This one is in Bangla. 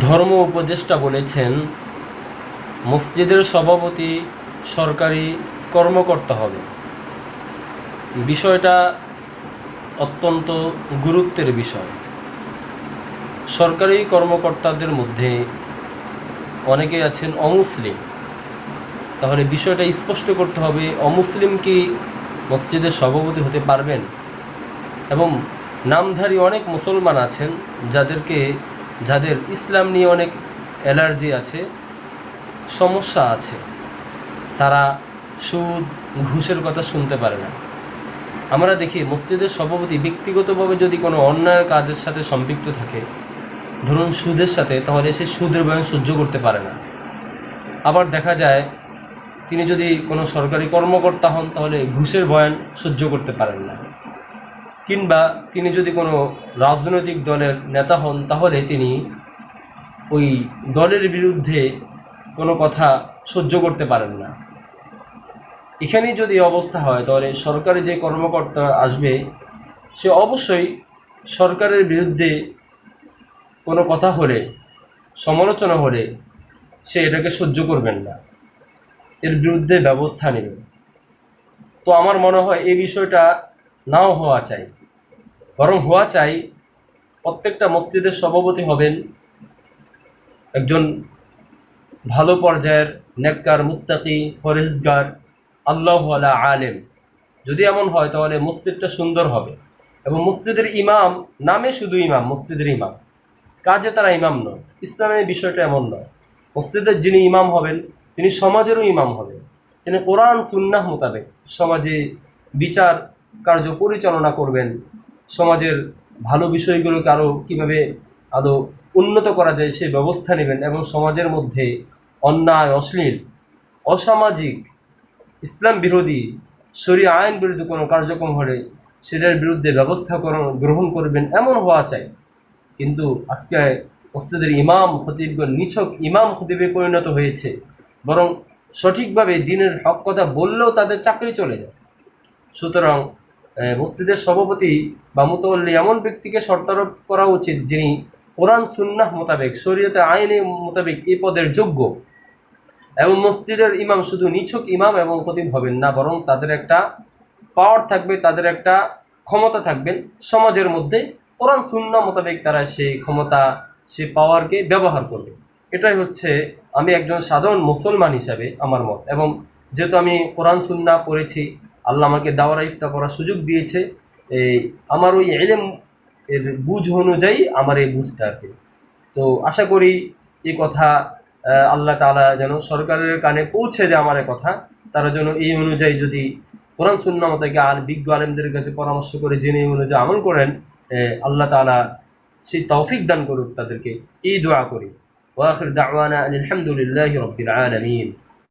ধর্ম উপদেষ্টা বলেছেন, মসজিদের সভাপতি সরকারি কর্মকর্তা হবে। বিষয়টা অত্যন্ত গুরুত্বের বিষয়। সরকারি কর্মকর্তাদের মধ্যে অনেকে আছেন অমুসলিম। তাহলে বিষয়টা স্পষ্ট করতে হবে, অমুসলিম কি মসজিদের সভাপতি হতে পারবেন? এবং নামধারী অনেক মুসলমান আছেন যাদেরকে যাদের ইসলাম নিয়ে অনেক অ্যালার্জি আছে, সমস্যা আছে, তারা সুদ, ঘুষের কথা শুনতে পারে না। আমরা দেখি মসজিদের সভাপতি ব্যক্তিগতভাবে যদি কোনো অন্যায়ের কাজের সাথে সম্পৃক্ত থাকে, ধরুন সুদের সাথে, তাহলে সে সুদের বয়ান সহ্য করতে পারে না। আবার দেখা যায়, তিনি যদি কোনো সরকারি কর্মকর্তা হন, তাহলে ঘুষের বয়ান সহ্য করতে পারেন না। কিংবা তিনি যদি কোনো রাজনৈতিক দলের নেতা হন, তাহলে তিনি ওই দলের বিরুদ্ধে কোনো কথা সহ্য করতে পারেন না। এখানেই যদি অবস্থা হয়, তাহলে সরকারি যে কর্মকর্তা আসবে, সে অবশ্যই সরকারের বিরুদ্ধে কোনো কথা হলে, সমালোচনা হলে সে এটাকে সহ্য করবেন না। এর বিরুদ্ধে ব্যবস্থা নেবেন তো আমার মনে হয় এই বিষয়টা নাও হওয়া চাই। বরং হওয়া চাই প্রত্যেকটা মসজিদের সভাপতি হবেন একজন ভালো পর্যায়ের নেককার, মুত্তাকি ফরেজগার আল্লাহওয়ালা আলেম। যদি এমন হয় তাহলে মসজিদটা সুন্দর হবে এবং মসজিদের ইমাম নামে শুধু ইমাম, মসজিদের ইমাম। কাজে তারা ইমাম নয় ইসলামের বিষয়টা এমন নয়। মসজিদের যিনি ইমাম হবেন, তিনি সমাজেরও ইমাম হবেন। তিনি কোরআন, সুন্নাহ মোতাবেক সমাজে বিচার কার্য পরিচালনা করবেন, সমাজের ভালো বিষয়গুলোকে আরও কীভাবে আরও উন্নত করা যায় সেই ব্যবস্থা নেবেন এবং সমাজের মধ্যে অন্যায়, অশ্লীল, অসামাজিক, ইসলাম বিরোধী, শরীয় আইন বিরোধী কোনো কার্যক্রম হলে সেটার বিরুদ্ধে ব্যবস্থা গ্রহণ করবেন এমন হওয়া চাই। কিন্তু আজকে মসজিদের ইমাম খতিবগণ নিছক ইমাম খতিবে পরিণত হয়েছে, বরং সঠিকভাবে দিনের হক কথা বললেও তাদের চাকরি চলে যায়। সুতরাং মসজিদের সভাপতি বা মুতল্লি এমন ব্যক্তিকে শর্তারোপ করা উচিত যিনি কোরআন, সুন্নাহ মোতাবেক, শরীয়তে আইনে মোতাবেক এ পদের যোগ্য। এবং মসজিদের ইমাম শুধু নিছক ইমাম এবং খতিব হবেন না, বরং তাদের একটা পাওয়ার থাকবে, তাদের একটা ক্ষমতা থাকবেন সমাজের মধ্যে কোরআন সুন্না মোতাবেক তারা সেই ক্ষমতা, সেই পাওয়ারকে ব্যবহার করবে। এটাই হচ্ছে আমি একজন সাধারণ মুসলমান হিসাবে আমার মত। এবং যেহেতু আমি কোরআন সুন্না পড়েছি আল্লাহ আমাকে দাওয়ারা ইফতা করার সুযোগ দিয়েছে। এই আমার ওই এলেম এর বুঝ অনুযায়ী আমার এই বুঝটা আর কি। তো আশা করি এই কথা আল্লাহ তাআলা যেন সরকারের কানে পৌঁছে দেয় আমার কথা। তারা যেন এই অনুযায়ী যদি কোরআন শূন্য মতাকে আর বিজ্ঞ আলেমদের কাছে পরামর্শ করে, জেনে এই অনুযায়ী আমল করেন আল্লাহ তাআলা সেই তৌফিক দান করুক তাদেরকে। এই দোয়া করি। ওয়াখির দাওয়ানা আলহামদুলিল্লাহি রাব্বিল আলামিন।